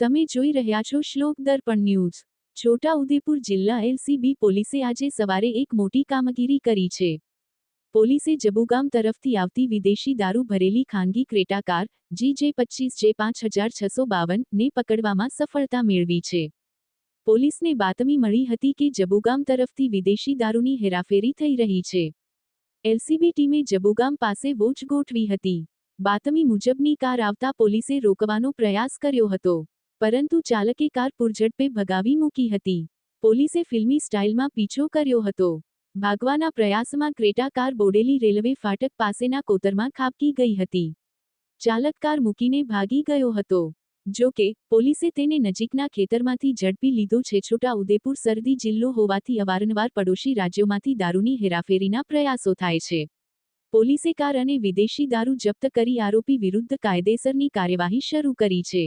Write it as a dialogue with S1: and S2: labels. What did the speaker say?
S1: તમે જોઈ રહ્યા છો શ્લોક દર્પણ ન્યૂઝ. છોટા ઉદેપુર જિલ્લા એલસીબી પોલીસે આજે સવારે એક મોટી કામગીરી કરી છે. પોલીસે જબુગામ તરફથી આવતી વિદેશી દારૂ ભરેલી ખાનગી ક્રેટા કાર જી જે પચીસ જે પાંચ હજાર છસો બાવન, ને પકડવામાં સફળતા મેળવી છે. પોલીસને બાતમી મળી હતી કે જબુગામ તરફથી વિદેશી દારૂની હેરાફેરી થઈ રહી છે. એલસીબી ટીમે જબુગામ પાસે વોચ ગોઠવી હતી. બાતમી મુજબની કાર આવતા પોલીસે રોકવાનો પ્રયાસ કર્યો હતો. પરંતુ ચાલકે કાર પૂરઝડપે ભગાવી મૂકી હતી. પોલીસે ફિલ્મી સ્ટાઇલમાં પીછો કર્યો હતો. ભાગવાના પ્રયાસમાં ક્રેટા કાર બોડેલી રેલવે ફાટક પાસેના કોતરમાં ખાબકી ગઈ હતી. ચાલક કાર મૂકીને ભાગી ગયો હતો. જો કે, પોલીસે તેને નજીકના ખેતરમાંથી ઝડપી લીધો છે છોટા ઉદેપુર સરદી જિલ્લો હોવાથી અવારનવાર પડોશી રાજ્યોમાંથી દારૂની હેરાફેરીના પ્રયાસો થાય છે. પોલીસે કાર અને વિદેશી દારૂ જપ્ત કરી આરોપી વિરુદ્ધ કાયદેસરની કાર્યવાહી શરૂ કરી છે.